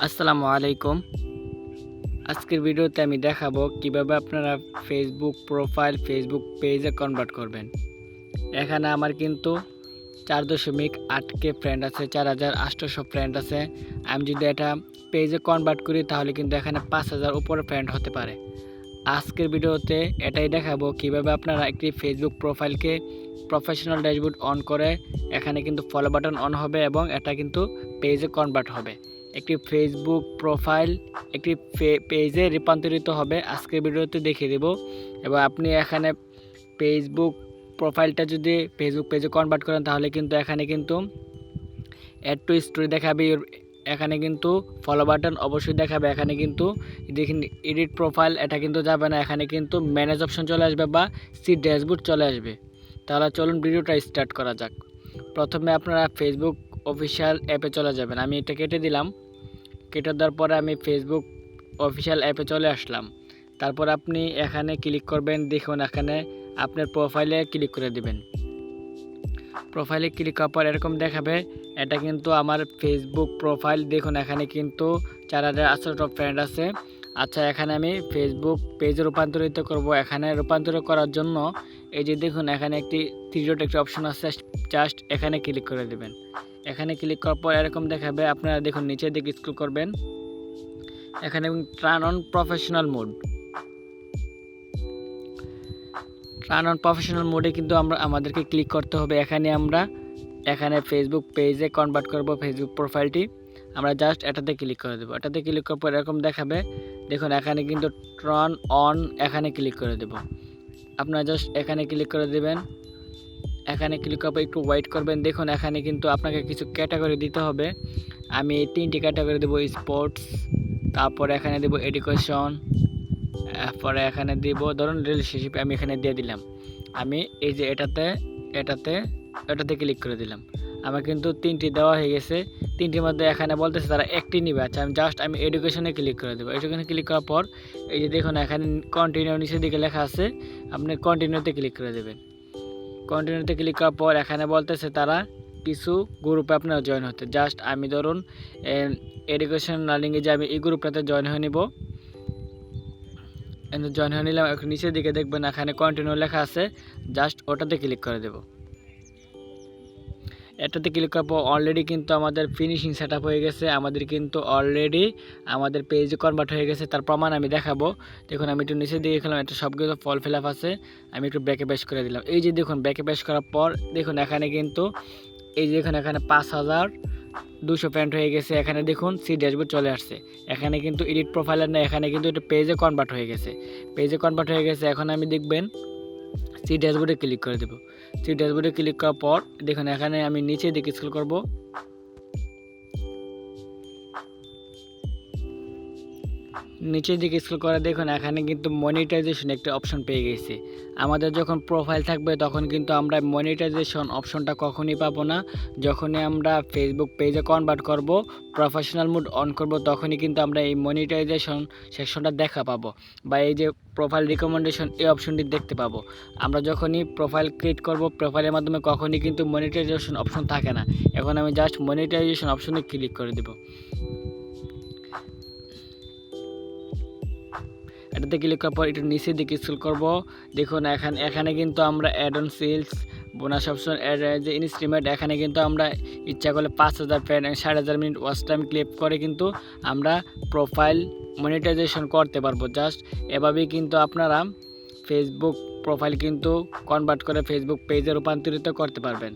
আসসালামু আলাইকুম। আজকের ভিডিওতে আমি দেখাবো কীভাবে আপনারা ফেসবুক প্রোফাইল ফেসবুক পেজে কনভার্ট করবেন। এখানে আমার কিন্তু চার দশমিক আটকে ফ্রেন্ড আছে, চার হাজার আটশোশো ফ্রেন্ড আছে। আমি যদি এটা পেজে কনভার্ট করি, তাহলে কিন্তু এখানে পাঁচ হাজার উপরে ফ্রেন্ড হতে পারে। আজকের ভিডিওতে এটাই দেখাবো কীভাবে আপনারা একটি ফেসবুক প্রোফাইলকে প্রফেশনাল ড্যাশবোর্ড অন করে, এখানে কিন্তু ফলো বাটন অন হবে এবং এটা কিন্তু পেজে কনভার্ট হবে। একটি ফেসবুক প্রোফাইল একটি পেজে রূপান্তরিত হবে। আজকের ভিডিওতে দেখিয়ে দেব। এবং আপনি এখানে ফেসবুক প্রোফাইলটা যদি ফেসবুক পেজে কনভার্ট করেন, তাহলে কিন্তু এখানে কিন্তু অ্যাড টু স্টোরি দেখাবে। এখানে কিন্তু ফলো বাটন অবশ্যই দেখাবে। এখানে কিন্তু দেখুন এডিট প্রোফাইল এটা কিন্তু যাবে না। এখানে কিন্তু ম্যানেজ অপশন চলে আসবে বা সি ড্যাশবোর্ড চলে আসবে। তাহলে চলুন ভিডিওটা স্টার্ট করা যাক। প্রথমে আপনারা ফেসবুক অফিসিয়াল অ্যাপে চলে যাবেন। আমি এটা কেটে দিলাম। কেটে দেওয়ার পরে আমি ফেসবুক অফিসিয়াল অ্যাপে চলে আসলাম। তারপর আপনি এখানে ক্লিক করবেন, দেখুন এখানে আপনার প্রোফাইলে ক্লিক করে দিবেন। প্রোফাইলে ক্লিক করার পর এরকম দেখাবে, এটা কিন্তু আমার ফেসবুক প্রোফাইল দেখুন এখানে কিন্তু চার হাজার আটশো ফ্রেন্ড আছে। আচ্ছা এখানে আমি ফেসবুক পেজে রূপান্তরিত করব। এখানে রূপান্তর করার জন্য এই যে দেখুন, এখানে একটি থ্রিডট একটি অপশন আছে। জাস্ট এখানে ক্লিক করে দেবেন। এখানে ক্লিক করার পর এরকম দেখাবে, আপনারা দেখুন নিচের দিকে স্ক্রল করবেন। এখানে turn on professional mode turn on professional মোডে কিন্তু আমরা, আমাদেরকে ক্লিক করতে হবে। এখানে আমরা, এখানে ফেসবুক পেজে কনভার্ট করব ফেসবুক প্রোফাইলটি আমরা জাস্ট এটাতে ক্লিক করে দেবো। এটাতে ক্লিক করার পর এরকম দেখাবে, দেখুন এখানে কিন্তু ট্রন অন এখানে ক্লিক করে দেব। আপনারা জাস্ট এখানে ক্লিক করে দেবেন। এখানে ক্লিক পর একটু ওয়েট করবেন। দেখুন, এখানে কিন্তু আপনাকে কিছু ক্যাটাগরি দিতে হবে। আমি তিনটি ক্যাটাগরি দেবো স্পোর্টস তারপরে এখানে দেবো এডুকেশন তারপরে এখানে দিব, ধরুন রিলেশনশিপ আমি এখানে দিয়ে দিলাম। আমি এই যে এটাতে এটাতে এটাতে ক্লিক করে দিলাম। আমার কিন্তু তিনটি দেওয়া হয়ে গেছে। তিনটির মধ্যে এখানে বলতেছে তারা একটি নিবে। আচ্ছা আমি জাস্ট আমি এডুকেশনে ক্লিক করে দেবো। এডুকেশনে ক্লিক করার পর, এই যে দেখুন, এখানে কন্টিনিউ নিচের দিকে লেখা আছে, আপনি কন্টিনিউতে ক্লিক করে দেবেন। কন্টিনিউতে ক্লিক করার পর এখানে বলতেছে তারা কিছু গ্রুপে আপনার জয়েন হতে জাস্ট আমি ধরুন এডুকেশন লার্নিংয়ে যে আমি এই গ্রুপটাতে জয়েন হয়ে নিব। জয়েন হয়ে নিলাম নিচের দিকে দেখবেন এখানে কন্টিনিউ লেখা আছে। জাস্ট ওটাতে ক্লিক করে দেব। এটাতে ক্লিক করার পর অলরেডি কিন্তু আমাদের ফিনিশিং সেট হয়ে গেছে, আমাদের কিন্তু অলরেডি আমাদের পেজে কনভার্ট হয়ে গেছে, তার প্রমাণ আমি দেখাবো। দেখুন, আমি একটু নিচের দিকে খেলাম এটা সবগুলো ফল ফিল আপ আছে, আমি একটু ব্যাকে বেশ করে দিলাম। এই যে দেখুন ব্যাকে বেশ করার পর, দেখুন, এখানে কিন্তু, এই যে দেখুন, এখানে পাঁচ হাজার দুশো প্যান্ট হয়ে গেছে, এখানে দেখুন সি ড্যাশবোর্ড চলে আসছে। এখানে কিন্তু এডিট প্রোফাইলের না এখানে কিন্তু এটা পেজে কনভার্ট হয়ে গেছে। পেজে কনভার্ট হয়ে গেছে, এখন আমি দেখবেন সি ড্যাশবোর্ডে ক্লিক করে দেবো। সেই ড্যাশবোর্ডে ক্লিক করার পর, দেখুন, এখানে আমি নিচে দিকে স্কুল করব। নিচের দিকে স্ক্রল করে দেখুন, এখানে কিন্তু মনিটাইজেশন একটা অপশন পেয়ে গেছি। আমাদের যখন প্রোফাইল থাকবে, তখন কিন্তু আমরা মনিটাইজেশন অপশনটা কখনই পাবো না। যখনই আমরা ফেসবুক পেজে কনভার্ট করব প্রফেশনাল মুড অন করব, তখনই কিন্তু আমরা এই মনিটাইজেশন সেকশনটা দেখা পাবো বা এই যে প্রোফাইল রিকমেন্ডেশন এই অপশনটি দেখতে পাবো। আমরা যখনই প্রোফাইল ক্রিয়েট করব প্রোফাইলের মাধ্যমে কখনই কিন্তু মনিটাইজেশন অপশন থাকে না। এখন আমি জাস্ট মনিটাইজেশন অপশনে ক্লিক করে দেবো। এটাতে ক্লিক করার পর একটু নিচের দিকে স্ক্রল করব। দেখুন, এখানে এখানে কিন্তু আমরা add on sales bonus option যে ইনস্ট্রিমেন্ট এখানে কিন্তু আমরা ইচ্ছা করলে পাঁচ হাজার ষাট হাজার মিনিট ওয়াচ টাইম ক্লিপ করে কিন্তু আমরা প্রোফাইল মনিটাইজেশন করতে পারব। জাস্ট এভাবেই কিন্তু আপনারা ফেসবুক প্রোফাইল কিন্তু কনভার্ট করে ফেসবুক পেজে রূপান্তরিত করতে পারবেন।